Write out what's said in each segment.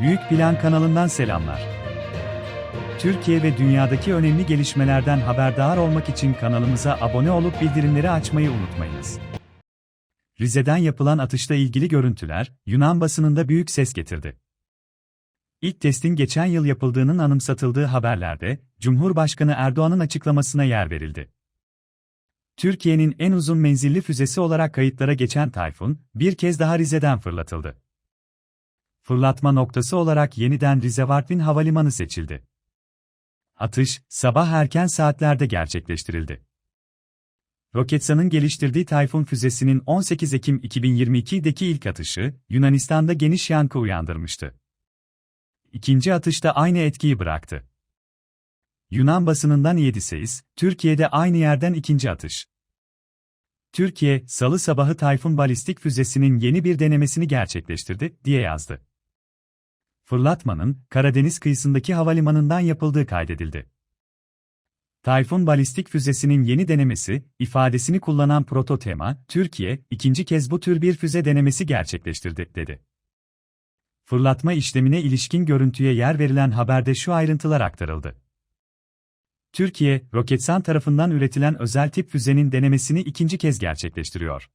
Büyük Plan kanalından selamlar. Türkiye ve dünyadaki önemli gelişmelerden haberdar olmak için kanalımıza abone olup bildirimleri açmayı unutmayınız. Rize'den yapılan atışla ilgili görüntüler, Yunan basınında büyük ses getirdi. İlk testin geçen yıl yapıldığının anımsatıldığı haberlerde, Cumhurbaşkanı Erdoğan'ın açıklamasına yer verildi. Türkiye'nin en uzun menzilli füzesi olarak kayıtlara geçen Tayfun, bir kez daha Rize'den fırlatıldı. Fırlatma noktası olarak yeniden Rize Vartvin Havalimanı seçildi. Atış, sabah erken saatlerde gerçekleştirildi. Roketsan'ın geliştirdiği Tayfun füzesinin 18 Ekim 2022'deki ilk atışı, Yunanistan'da geniş yankı uyandırmıştı. İkinci atışta aynı etkiyi bıraktı. Yunan basınından 7 sayıs, Türkiye'de aynı yerden ikinci atış. Türkiye, salı sabahı Tayfun balistik füzesinin yeni bir denemesini gerçekleştirdi, diye yazdı. Fırlatmanın, Karadeniz kıyısındaki havalimanından yapıldığı kaydedildi. Tayfun balistik füzesinin yeni denemesi, ifadesini kullanan Prototema, Türkiye, ikinci kez bu tür bir füze denemesi gerçekleştirdi, dedi. Fırlatma işlemine ilişkin görüntüye yer verilen haberde şu ayrıntılar aktarıldı. Türkiye, Roketsan tarafından üretilen özel tip füzenin denemesini ikinci kez gerçekleştiriyor.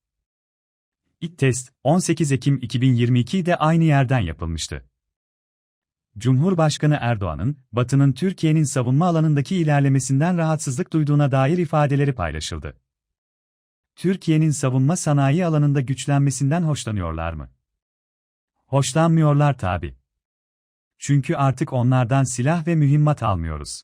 İlk test, 18 Ekim 2022'de aynı yerden yapılmıştı. Cumhurbaşkanı Erdoğan'ın, Batı'nın Türkiye'nin savunma alanındaki ilerlemesinden rahatsızlık duyduğuna dair ifadeleri paylaşıldı. Türkiye'nin savunma sanayi alanında güçlenmesinden hoşlanıyorlar mı? Hoşlanmıyorlar tabi. Çünkü artık onlardan silah ve mühimmat almıyoruz.